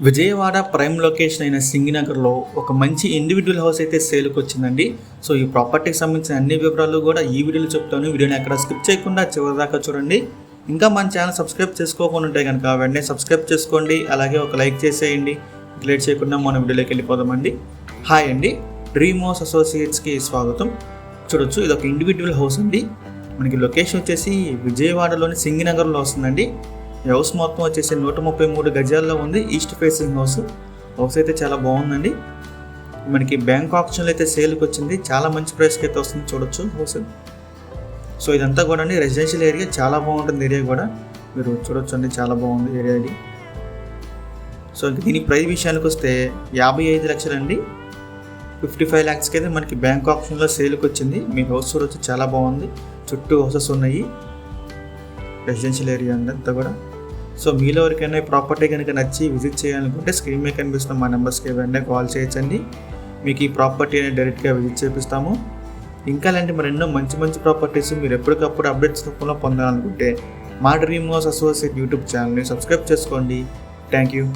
Vijayawada prime location అయిన సింగినగర్లో ఒక మంచి ఇండివిజువల్ హౌస్ అయితే సేల్కి వచ్చిందండి సో ఈ ప్రాపర్టీకి సంబంధించిన అన్ని వివరాలు కూడా ఈ వీడియోలో చెప్తాను. వీడియోని ఎక్కడ స్కిప్ చేయకుండా చివరి దాకా చూడండి. ఇంకా మన ఛానల్ సబ్స్క్రైబ్ చేసుకోకుండా ఉంటే కనుక వెంటనే సబ్స్క్రైబ్ చేసుకోండి. అలాగే ఒక లైక్ చేసేయండి. లేట్ చేయకుండా మన వీడియోలోకి వెళ్ళిపోదామండి. హాయ్ అండి. డ్రీమ్ హౌస్ అసోసియేట్స్కి స్వాగతం. చూడొచ్చు ఇది ఒక ఇండివిజువల్ హౌస్ అండి. మనకి లొకేషన్ వచ్చేసి విజయవాడలోని సింగినగర్లో వస్తుందండి. ఈ హౌస్ మొత్తం వచ్చేసి నూట ముప్పై మూడు గజాల్లో ఉంది. East facing house. హౌస్ అయితే చాలా బాగుందండి. మనకి బ్యాంక్ ఆప్షన్లో అయితే సేల్కి వచ్చింది. చాలా మంచి ప్రైస్కి అయితే వస్తుంది చూడొచ్చు హౌస్. సో ఇదంతా కూడా అండి. రెసిడెన్షియల్ ఏరియా చాలా బాగుంటుంది ఏరియా కూడా. మీరు చూడొచ్చు అండి చాలా బాగుంది ఏరియా ఇది. సో దీని ప్రైస్ విషయానికి వస్తే యాభై ఐదు లక్షలండి ఫిఫ్టీ ఫైవ్ ల్యాక్స్కి అయితే మనకి బ్యాంక్ ఆప్షన్లో సేల్కి వచ్చింది. మీ హౌస్ చూడొచ్చు చాలా బాగుంది. చుట్టూ హౌసెస్ ఉన్నాయి. రెసిడెన్షియల్ ఏరియా అంతా కూడా. సో మీలో ఎవరికైనా ఈ ప్రాపర్టీ కనుక నచ్చి విజిట్ చేయాలనుకుంటే స్క్రీన్ మీద కనిపిస్తున్న మా నెంబర్స్కి వెంటనే కాల్ చేయొచ్చండి. మీకు ఈ ప్రాపర్టీ అనేది డైరెక్ట్గా విజిట్ చేపిస్తాము. ఇంకా అలాంటి మరెన్నో మంచి మంచి ప్రాపర్టీస్ మీరు ఎప్పటికప్పుడు అప్డేట్స్ రూపంలో పొందాలనుకుంటే మా డ్రీమ్ హౌస్ అసోసియేట్ యూట్యూబ్ ఛానల్ని సబ్స్క్రైబ్ చేసుకోండి. Thank you